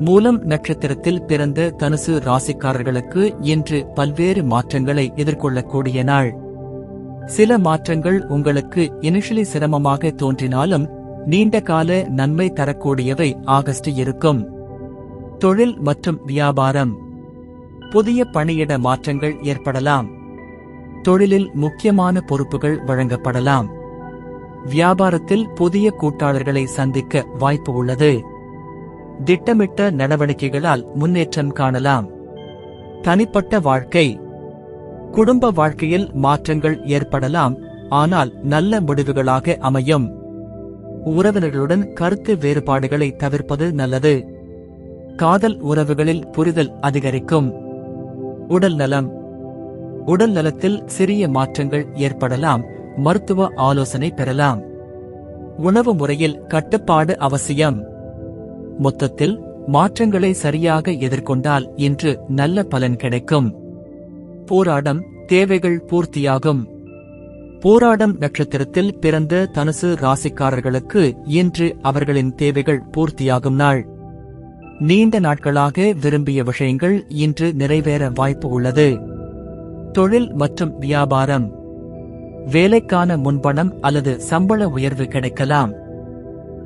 மூலம் நட்சத்திரத்தில் பிறந்த தனுசு ராசிக்காரர்களுக்கு இன்று பல்வேறு மாற்றங்களை எதிர்கொள்ளக்கூடிய நாள். சில மாற்றங்கள் உங்களுக்கு இனிஷியலி சிரமமாக தோன்றினாலும் நீண்ட கால நன்மை தரக்கூடியவை ஆகஸ்ட் இருக்கும். தொழில் மற்றும் வியாபாரம். புதிய பணியிட மாற்றங்கள் ஏற்படலாம். தொழிலில் முக்கியமான பொறுப்புகள் வழங்கப்படலாம். வியாபாரத்தில் புதிய கூட்டாளர்களை சந்திக்க வாய்ப்பு உள்ளது. திட்டமிட்ட நடவடிக்கைகளால் முன்னேற்றம் காணலாம். தனிப்பட்ட வாழ்க்கை. குடும்ப வாழ்க்கையில் மாற்றங்கள் ஏற்படலாம் ஆனால் நல்ல முடிவுகளாக அமையும். உறவினர்களுடன் கருத்து வேறுபாடுகளை தவிர்ப்பது நல்லது. காதல் உறவுகளில் புரிதல் அதிகரிக்கும். உடல் நலம். உடல் நலத்தில் சிறிய மாற்றங்கள் ஏற்படலாம் மருத்துவ ஆலோசனை பெறலாம். உணவு முறையில் கட்டுப்பாடு அவசியம். மொத்தத்தில் மாற்றங்களை சரியாக எதிர்கொண்டால் இன்று நல்ல பலன் கிடைக்கும். போராடம் தேவைகள் பூர்த்தியாகும். போராடம் நட்சத்திரத்தில் பிறந்த தனுசு ராசிக்காரர்களுக்கு இன்று அவர்களின் தேவைகள் பூர்த்தியாகும் நாள். நீண்ட நாட்களாக விரும்பிய விஷயங்கள் இன்று நிறைவேற வாய்ப்பு உள்ளது. தொழில் மற்றும் வியாபாரம். வேலைக்கான முன்பணம் அல்லது சம்பள உயர்வு கிடைக்கலாம்.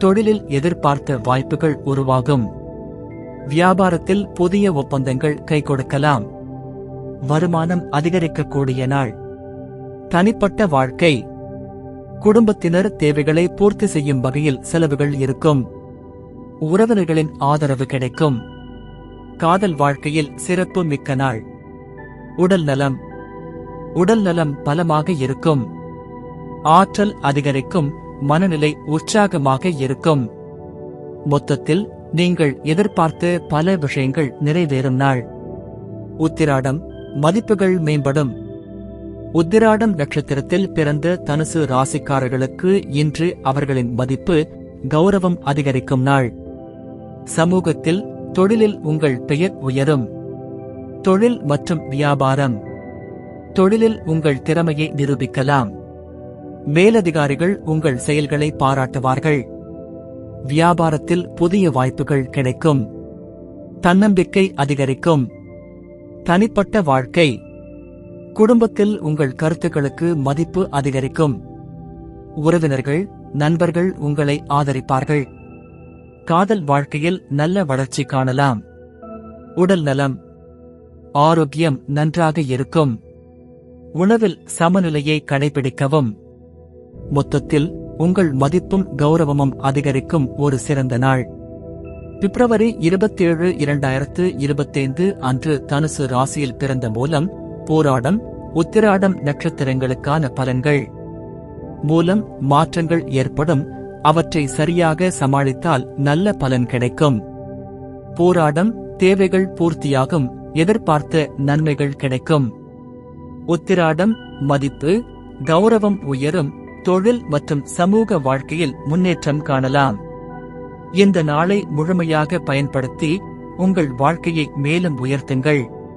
தொழிலில் எதிர்பார்த்த வாய்ப்புகள் உருவாகும். வியாபாரத்தில் புதிய ஒப்பந்தங்கள் கை கொடுக்கலாம் வருமானம் அதிகரிக்கக்கூடிய நாள். தனிப்பட்ட வாழ்க்கை. குடும்பத்தினர் தேவைகளை பூர்த்தி செய்யும் வகையில் செலவுகள் இருக்கும். உறவினர்களின் ஆதரவு கிடைக்கும். காதல் வாழ்க்கையில் சிறப்பு மிக்க நாள். உடல் நலம். உடல் நலம் பலமாக இருக்கும். ஆற்றல் அதிகரிக்கும். மனநிலை உற்சாகமாக இருக்கும். மொத்தத்தில் நீங்கள் எதிர்பார்த்து பல விஷயங்கள் நிறைவேறும் நாள். உத்திராடம் மதிப்புகள் மேம்படும். உத்திராடம் நட்சத்திரத்தில் பிறந்த தனுசு ராசிக்காரர்களுக்கு இன்று அவர்களின் மதிப்பு கௌரவம் அதிகரிக்கும் நாள். சமூகத்தில் தொழிலில் உங்கள் பெயர் உயரும். தொழில் மற்றும் வியாபாரம். தொழிலில் உங்கள் திறமையை நிரூபிக்கலாம். மேலதிகாரிகள் உங்கள் செயல்களை பாராட்டுவார்கள். வியாபாரத்தில் புதிய வாய்ப்புகள் கிடைக்கும். தன்னம்பிக்கை அதிகரிக்கும். தனிப்பட்ட வாழ்க்கை. குடும்பத்தில் உங்கள் கருத்துக்களுக்கு மதிப்பு அதிகரிக்கும். உறவினர்கள் நண்பர்கள் உங்களை ஆதரிப்பார்கள். காதல் வாழ்க்கையில் நல்ல வளர்ச்சி காணலாம். உடல் நலம். ஆரோக்கியம் நன்றாக இருக்கும். உணவில் சமநிலையை கடைபிடிக்கவும். மொத்தத்தில் உங்கள் மதிப்பும் கௌரவமும் அதிகரிக்கும் ஒரு சிறந்த நாள். பிப்ரவரி இருபத்தேழு இரண்டாயிரத்து இருபத்தைந்து அன்று தனுசு ராசியில் பிறந்த மூலம் போராடம் உத்திராடம் நட்சத்திரங்களுக்கான பலன்கள். மூலம் மாற்றங்கள் ஏற்படும் அவற்றை சரியாக சமாளித்தால் நல்ல பலன் கிடைக்கும். போராடம் தேவைகள் பூர்த்தியாகும் எதிர்பார்த்த நன்மைகள் கிடைக்கும். உத்திராடம் மதிப்பு கௌரவம் உயரும் தொழில் மற்றும் சமூக வாழ்க்கையில் முன்னேற்றம் காணலாம். இந்த நாளை முழுமையாக பயன்படுத்தி உங்கள் வாழ்க்கையை மேலும் உயர்த்துங்கள்.